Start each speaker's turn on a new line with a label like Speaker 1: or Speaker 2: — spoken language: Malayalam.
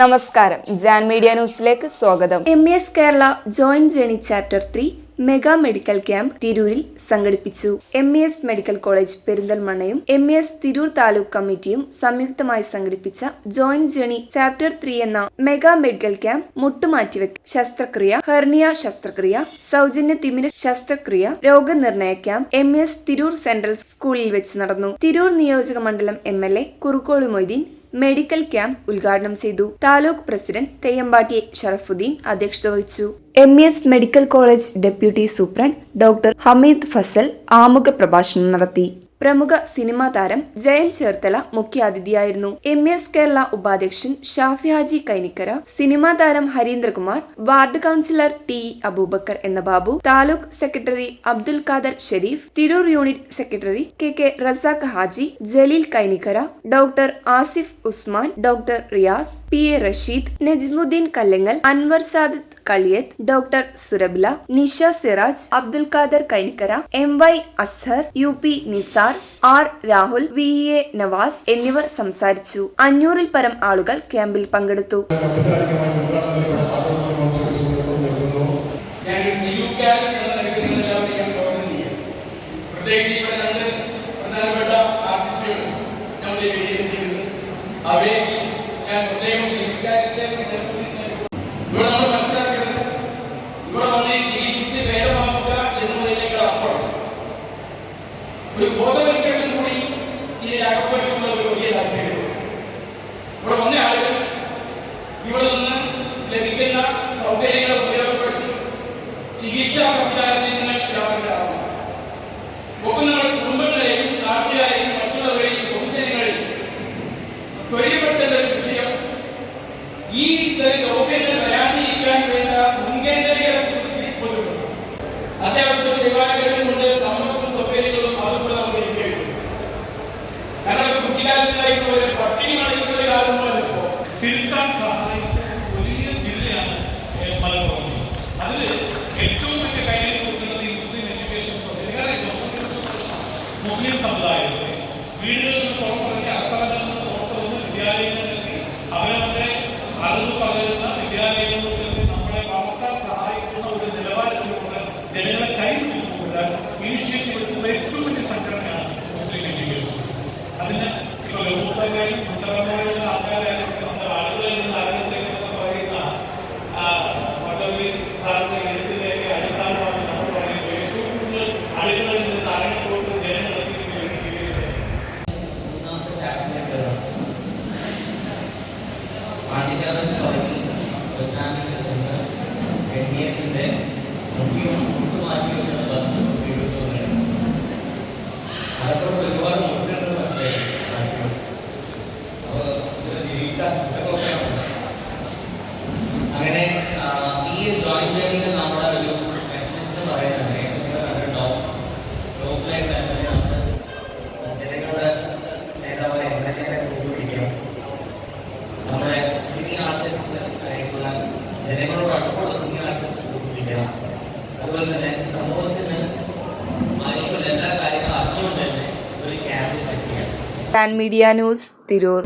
Speaker 1: നമസ്കാരം. ജാൻ മീഡിയ ന്യൂസിലേക്ക് സ്വാഗതം.
Speaker 2: M S Kerala joint journey chapter three mega medical camp തിരൂരിൽ സംഘടിപ്പിച്ചു. M E S medical college പെരിന്തൽമണ്ണയും M E S Tirur taluk കമ്മിറ്റിയും സംയുക്തമായി സംഘടിപ്പിച്ച ജോയിന്റ് ജേണി ചാപ്റ്റർ ത്രീ എന്ന മെഗാ മെഡിക്കൽ ക്യാമ്പ് മുട്ടുമാറ്റിവെക്ക്. ശസ്ത്രക്രിയ ഹെർണിയ ശസ്ത്രക്രിയ സൗജന്യ തിമിര ശസ്ത്രക്രിയ രോഗനിർണയ camp M S Tirur central സ്കൂളിൽ വെച്ച് നടന്നു. തിരൂർ നിയോജക മണ്ഡലം M L A Kurukkoli Moideen medical camp ഉദ്ഘാടനം ചെയ്തു. താലൂക്ക് പ്രസിഡന്റ് തെയ്യമ്പാട്ടി ഷറഫുദ്ദീൻ അധ്യക്ഷത വഹിച്ചു. M S medical college deputy superintendent doctor Hameed Fazal ആമുഖ പ്രഭാഷണം നടത്തി. പ്രമുഖ സിനിമാ താരം ജയൻ ചേർത്തല മുഖ്യാതിഥിയായിരുന്നു. എം എസ് കേരള ഉപാധ്യക്ഷൻ ഷാഫി ഹാജി കൈനിക്കര സിനിമാ താരം Harindrakumar ward councillor T Aboobacker എന്ന Babu taluk secretary Abdul Khader Sharif Tirur unit secretary K K Razak Haji Jaleel Kainikkara doctor Asif Usman doctor Riyas P A Rasheed Najmuddin Kallangal Anwar Sadath Kaliyath doctor Surabila Nisha Siraj Abdul Khader Kainikkara M Y Azhar U P Nisar R Rahul V A Navas എന്നിവർ സംസാരിച്ചു. അഞ്ഞൂറിൽ പരം ആളുകൾ ക്യാമ്പിൽ പങ്കെടുത്തു.
Speaker 3: അവയെ
Speaker 4: ഞാൻ പ്രത്യേകം തിരുക്കാരൻ എന്ന നിലയ്ക്ക് നിങ്ങളെല്ലാവരും ഞാൻ സ്വാഗതം ചെയ്യാം പ്രത്യേകിച്ച് ഇവിടെ രണ്ട് പ്രധാനപ്പെട്ട ആർട്ടിസ്റ്റുകൾ നമ്മുടെ ഈ വേദിയിലെത്തിയിട്ടുണ്ട് അവരെ ഞാൻ പ്രത്യേകം തിരുക്കാരന്റെ ഇവിടെ നമ്മൾ മനസ്സിലാക്കേണ്ടത് ഇവിടെ വന്ന് ചികിത്സിച്ച് ഭേദമാക്കുക എന്നുള്ളതിനേക്കാൾ അപ്പുറം ഒരു ബോധവൽക്കരണം കൂടി ഇതിൽ ഒരു വലിയ താല്പര്യം. ഇവിടെ വന്ന ആളുകൾ ഇവിടെ നിന്ന് ലഭിക്കുന്ന സൗകര്യങ്ങൾ ഉപയോഗപ്പെടുത്തി ചികിത്സാ സംവിധാനത്തിൽ നിന്ന് വ്യാപകരാകുന്നു ഒപ്പം നമ്മുടെ കുടുംബങ്ങളെയും നാട്ടുകാരെയും മറ്റുള്ളവരെയും പൊതുജനങ്ങളെയും ത്വരിതപ്പെടുത്തേണ്ട ഒരു വിഷയം ഈ ലോകത്തെ വരാതിരിക്കാൻ വേണ്ട മുൻകരുതലുകളെ
Speaker 5: ലഘുസഭയും മുത്തറമോയുള്ള ആൾക്കാരായാലും ആളുകളിൽ നിന്ന് ആരോഗ്യത്തേക്ക് പറയുന്ന വടവരി സാറിന്റെ എഴുത്തിലേക്ക് അടിസ്ഥാനമാക്കി നമ്മൾ പറയുന്നത് ഏറ്റവും കൂടുതൽ ആളുകളിൽ നിന്ന്
Speaker 6: പാണ്ഡിത്യം തുടങ്ങി വിജ്ഞാനികൾ ചെന്ന് എൻ ഡി എസിന്റെ മുഖ്യം മുട്ടുമാറ്റി ബസ് അതുപോലെ തന്നെ സമൂഹത്തിന് ആവശ്യമുള്ള എല്ലാ കാര്യങ്ങളും അറിഞ്ഞുകൊണ്ട് തന്നെ ഒരു ക്യാമ്പ് സെറ്റ്
Speaker 1: ചെയ്യാം. Media news Tirur.